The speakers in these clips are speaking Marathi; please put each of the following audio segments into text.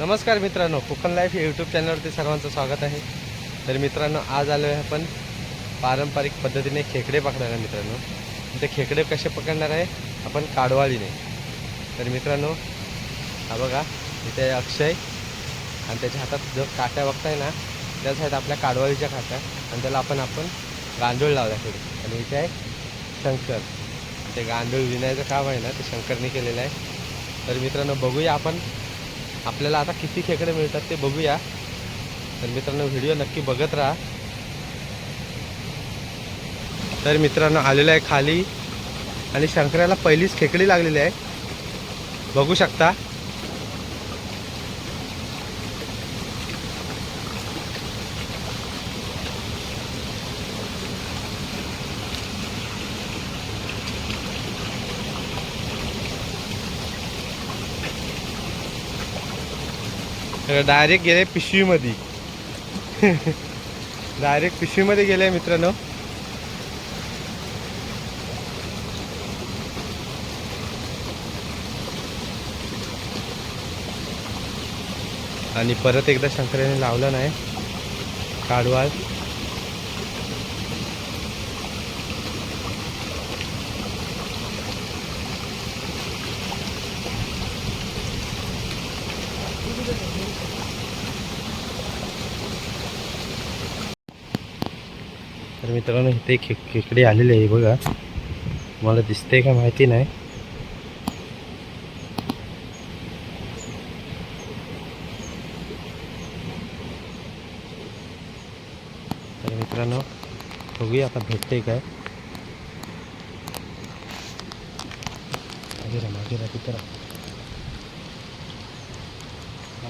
नमस्कार मित्रांनो कोकण लाईफ या यूट्यूब चॅनलवरती सर्वांचं स्वागत आहे. तर मित्रांनो आज आलो आहे आपण पारंपरिक पद्धतीने खेकडे पकडायला मित्रांनो. ते खेकडे कसे पकडणार आहे आपण काडवाळीने. तर मित्रांनो हा बघा इथे आहे अक्षय आणि त्याच्या हातात जो काट्या बघताय ना त्याच आहेत आपल्या काडवाळीच्या काट्या आणि त्याला आपण आपण गांडूळ लावला थोडी. आणि इथे आहे शंकर. ते गांडूळ विणायचं काम आहे ना ते शंकरने केलेलं आहे. तर मित्रांनो बघूया आपण आपल्याला आता किती खेकडे मिळतात ते बघूया. तर मित्रांनो व्हिडिओ नक्की बघत राहा. तर मित्रांनो आलेलं आहे खाली. आणि शंकराला पहिलीच खेकडी लागलेली आहे. बघू शकता. डायरेक्ट गेले पिशवीमध्ये. डायरेक्ट पिशवीमध्ये गेले मित्रांनो. आणि परत एकदा शंकराने लावलं नाही. काढवाल तर मित्रांनो इथे खे खेकडे आलेले आहे बघा. मला दिसते का माहिती नाही. तर मित्रांनो बघूया आता भेटते काय. मागे राहा मागे राहा तिथं राहा. मागे राहा तिथं. हे बघा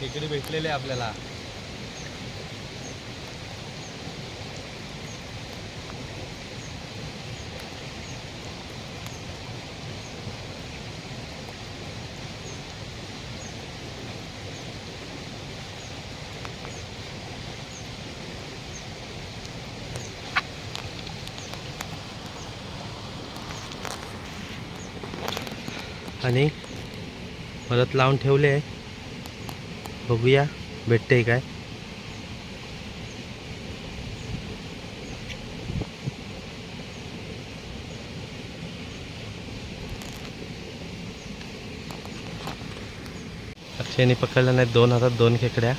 खेकडे भेटलेले आहे आपल्याला. आणि परत लावून ठेवले आहे. बघूया भेटते काय? अक्षयने पकडलं नाही दोन हातात दोन खेकड्या.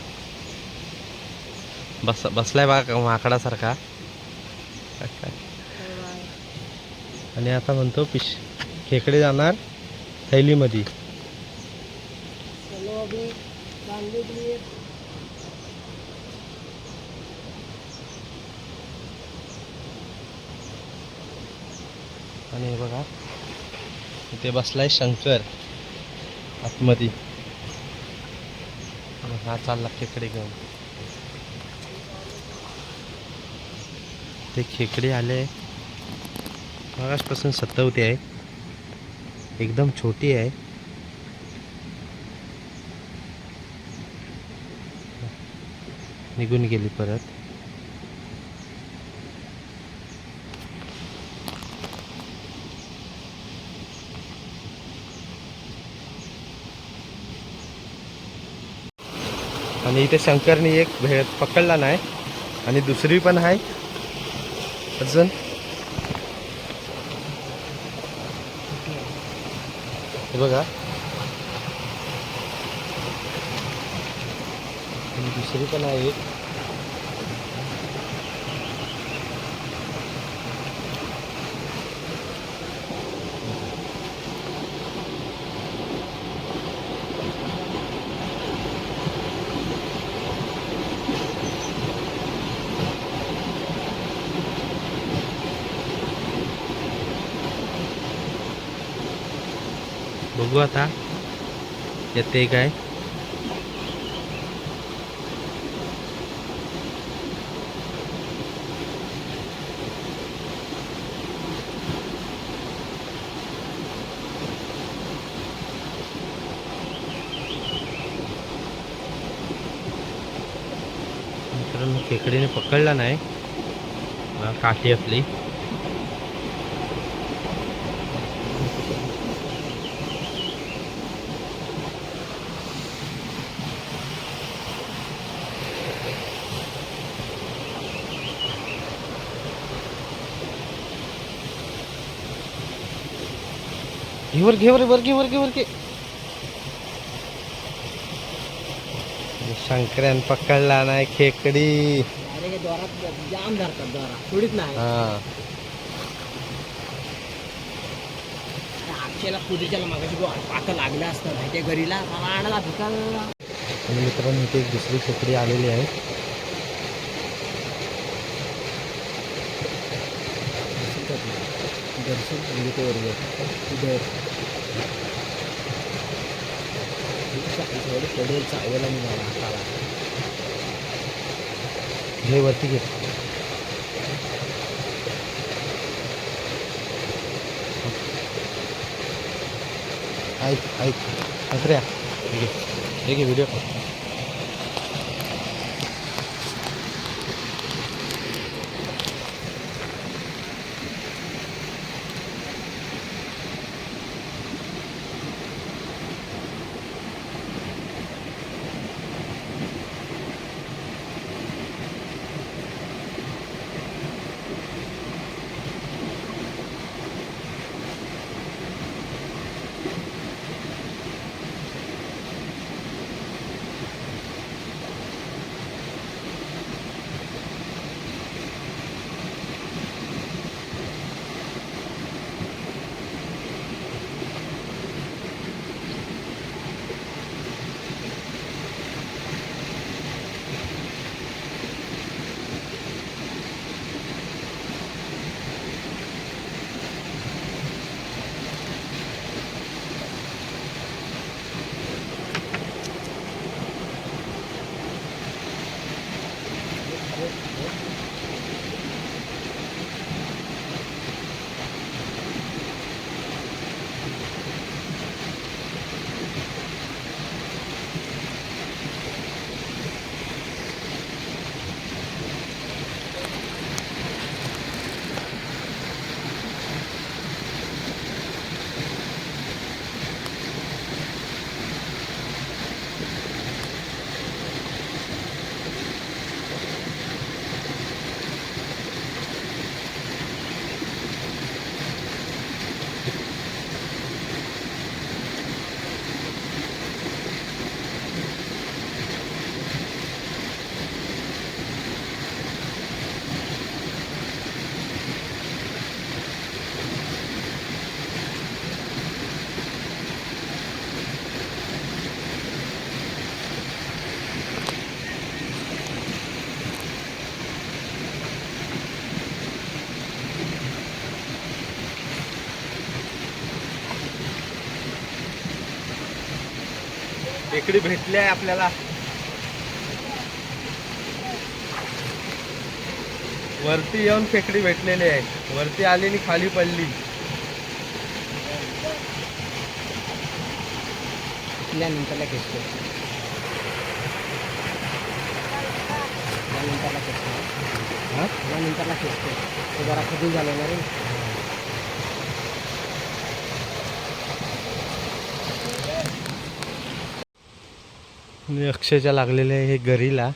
बस बसलाय बघा माकडासारखा. आणि आता म्हणतो पिश खेकडे जाणार थैलीमध्ये. चलो आणि हे बघा इथे बसलाय शंकर आतमध्ये. हा चालला खेकडे घेऊन. ते खेकडे आले. मगासपासून सतवते आहे. एकदम छोटी आहे. निघून गेली परत. आणि इथे शंकरनी एक भेळ पकडला नाही आणि दुसरी पण आहे. अजून. हे बघा. दुसरी पण आहे एक बघू आता येते काय मित्रांनो खेकडीने पकडला नाही. काठी आपली. घेवर घेवर वर्गी वर्गी वर्गी शंकर्यान पकडला नाही खेकडी. जाम धरतात थोडीच नाही. हा. अक्षयला पुदेच्याला मागाशी पाक लागलं असतं माहिती घरीला भिकाला. आणि मित्रांनो इथे एक दुसरी खेकडी आलेली आहे. दर्शन संगीत बरोबर पडेल चावला निघाला हाताला घे वरती घे ऐक ऐक अत्र्या हे घे हे घे व्हिडिओ खेकडी भेटली आहे आपल्याला. वरती येऊन खेकडी भेटलेली आहे. वरती आली आणि खाली पडली. नंतरला खेचतो नंतरला खेचतो? नंतरला खेचतो तो जरा खजूर झालं ना रे. म्हणजे अक्षयच्या लागलेले आहे हे गरीला.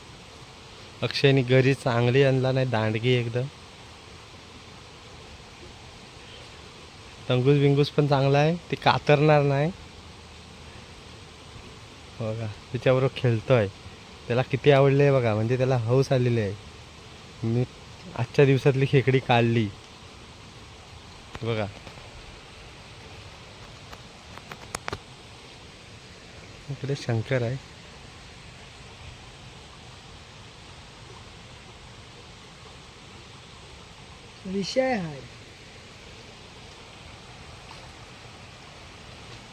अक्षयने गरी चांगली आणला नाही दांडगी एकदम. तंगूस बिंगूस पण चांगला आहे ते कातरणार नाही. बघा त्याच्याबरोबर खेळतोय. त्याला किती आवडले आहे बघा म्हणजे त्याला हौस आलेली आहे. मी आजच्या दिवसातली खेकडी काढली. बघा. इकडे शंकर आहे. विषय आहे